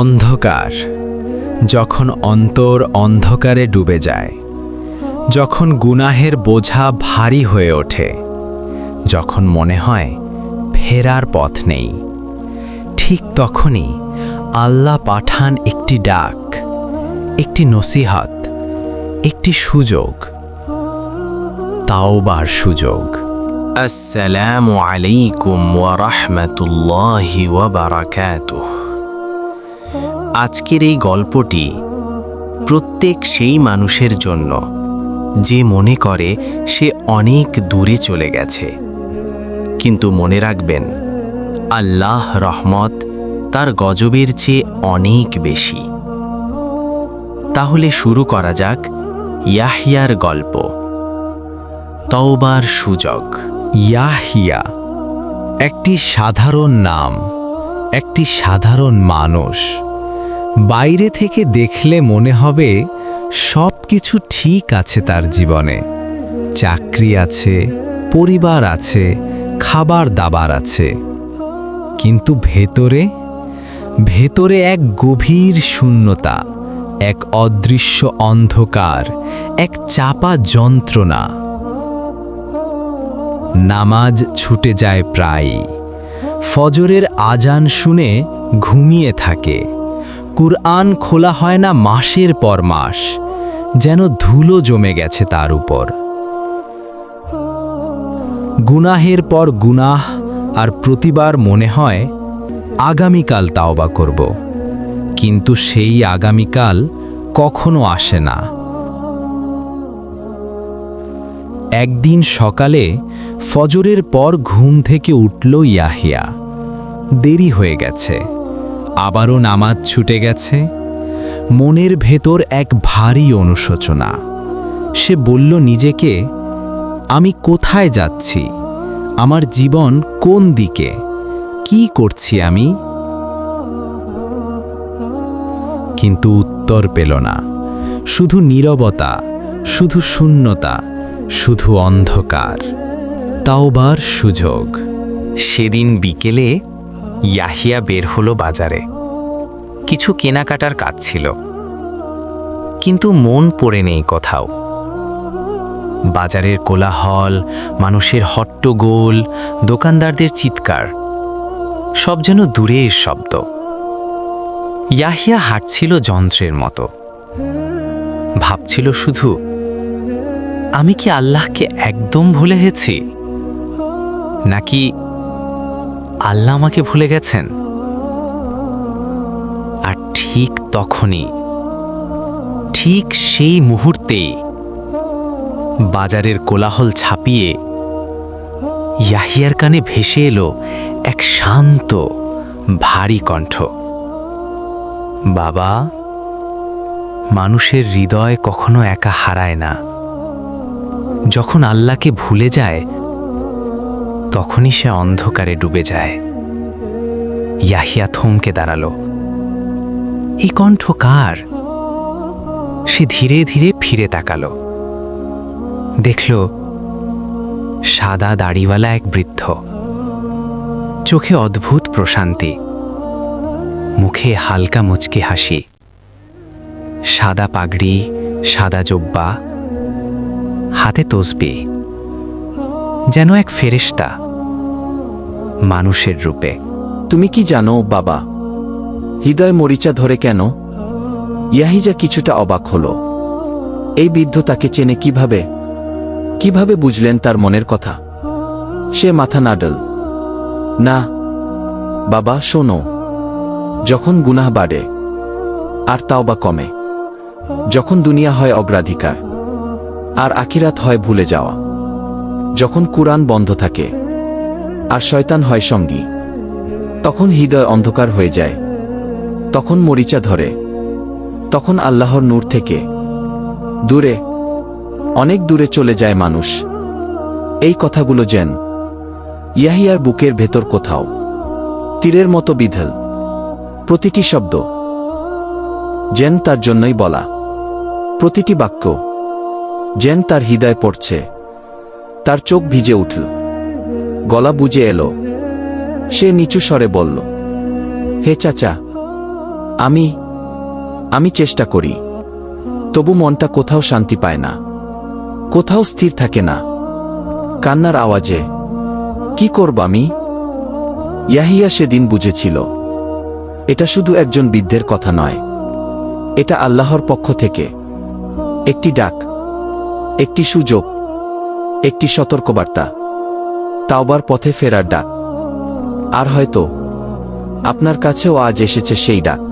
অন্ধকার, যখন অন্তর অন্ধকারে ডুবে যায়, যখন গুনাহের বোঝা ভারী হয়ে ওঠে, যখন মনে হয় ফেরার পথ নেই, ঠিক তখনই আল্লাহ পাঠান একটি ডাক, একটি নসিহাত, একটি সুযোগ, তাওবার সুযোগ। আসসালামু আলাইকুম ওয়া রাহমাতুল্লাহি ওয়া বারাকাতুহু আজকের এই গল্পটি প্রত্যেক সেই মানুষের জন্য যে মনে করে সে অনেক দূরে চলে গেছে। কিন্তু মনে রাখবেন, আল্লাহ রহমত তার গজবের চেয়ে অনেক বেশি। তাহলে শুরু করা যাক ইয়াহিয়ার গল্প। তওবার সুযোগ। ইয়াহিয়া, একটি সাধারণ নাম, একটি সাধারণ মানুষ। বাইরে থেকে দেখলে মনে হবে সব কিছু ঠিক আছে তার জীবনে। চাকরি আছে, পরিবার আছে, খাবার দাবার আছে। কিন্তু ভেতরে ভেতরে এক গভীর শূন্যতা, এক অদৃশ্য অন্ধকার, এক চাপা যন্ত্রণা। নামাজ ছুটে যায় প্রায় ফজরের আজান শুনে ঘুমিয়ে থাকে। কুরআন খোলা হয় না মাসের পর মাস, যেন ধুলো জমে গেছে তার উপর। গুনাহের পর গুনাহ আর প্রতিবার মনে হয়, আগামীকাল তাওবা করব। কিন্তু সেই আগামীকাল কখনো আসে না। একদিন সকালে ফজরের পর ঘুম থেকে উঠল ইয়াহিয়া। দেরি হয়ে গেছে। আবারও নামাজ ছুটে গেছে। মনের ভেতর এক ভারী অনুশোচনা। সে বলল, নিজেকে আমি কোথায় যাচ্ছি? আমার জীবন কোন দিকে? কি করছি আমি? কিন্তু উত্তর পেল না। শুধু নীরবতা, শুধু শূন্যতা শুধু অন্ধকার। তাওবার সুযোগ। সেদিন বিকেলে ইয়াহিয়া বের হলো বাজারে। কিছু কেনাকাটার কাজ ছিল। কিন্তু মন পড়ে নেই কোথাও। বাজারের কোলাহল, মানুষের হট্টগোল দোকানদারদের চিৎকার, সব যেন দূরের শব্দ। ইয়াহিয়া হাঁটছিল যন্ত্রের মতো। ভাবছিল শুধু আমি কি আল্লাহকে একদম ভুলে গেছি? নাকি আল্লাহ আমাকে ভুলে গেছেন? আর ঠিক তখনই, ঠিক সেই মুহূর্তেই বাজারের কোলাহল ছাপিয়ে ইয়াহিয়ার কানে ভেসে এলো এক শান্ত, ভারী কণ্ঠ। বাবা, মানুষের হৃদয় কখনো একা হারায় না। যখন আল্লাহকে ভুলে যায়, তখনই সে অন্ধকারে ডুবে যায়। ইয়াহিয়া থমকে দাঁড়াল। এই কণ্ঠ কার? সে ধীরে ধীরে ফিরে তাকালো। দেখল, সাদা দাড়িওয়ালা এক বৃদ্ধ। চোখে অদ্ভুত প্রশান্তি। মুখে হালকা মুচকি হাসি। সাদা পাগড়ি, সাদা জব্বা হাতে তসবি, যেন এক ফেরেশতা মানুষের রূপে। তুমি কি জানো, বাবা, হৃদয় মরিচা ধরে কেন? ইয়াহিজা কিছুটা অবাক হল। এই বৃদ্ধ তাকে চেনে কীভাবে? কীভাবে বুঝলেন তার মনের কথা? সে মাথা নাডল। না, বাবা, শোনো, যখন গুনাহ বাড়ে, আর তাও বা কমে, যখন দুনিয়া হয় অগ্রাধিকার আর আখিরাত হয় ভুলে যাওয়া। যখন কুরআন বন্ধ থাকে আর শয়তান হয় সঙ্গী, তখন হৃদয় অন্ধকার হয়ে যায়, তখন মরিচা ধরে, তখন আল্লাহর নূর থেকে দূরে, অনেক দূরে চলে যায় মানুষ। এই কথাগুলো যেন ইয়াহিয়ার বুকের ভেতর কোথাও, তীরের মতো বিধল, প্রতিটি শব্দ যেন তার জন্যই বলা, প্রতিটি বাক্য যেন তার হৃদয় পড়ছে। তার চোখ ভিজে উঠল। গলা বুঝে এলো। সে নিচু স্বরে বলল, হে চাচা, আমি আমি চেষ্টা করি। তবু মনটা কোথাও শান্তি পায় না। কোথাও স্থির থাকে না। কান্নার আওয়াজে, কি করব আমি? ইয়াহিয়া সেদিন বুঝেছিল। এটা শুধু একজন বৃদ্ধের কথা নয়। এটা আল্লাহর পক্ষ থেকে। একটি ডাক। একটি সুযোগ, একটি সতর্কবার্তা, তাওবার পথে ফেরার ডাক। আর হয়তো আপনার কাছেও আজ এসেছে সেই ডাক।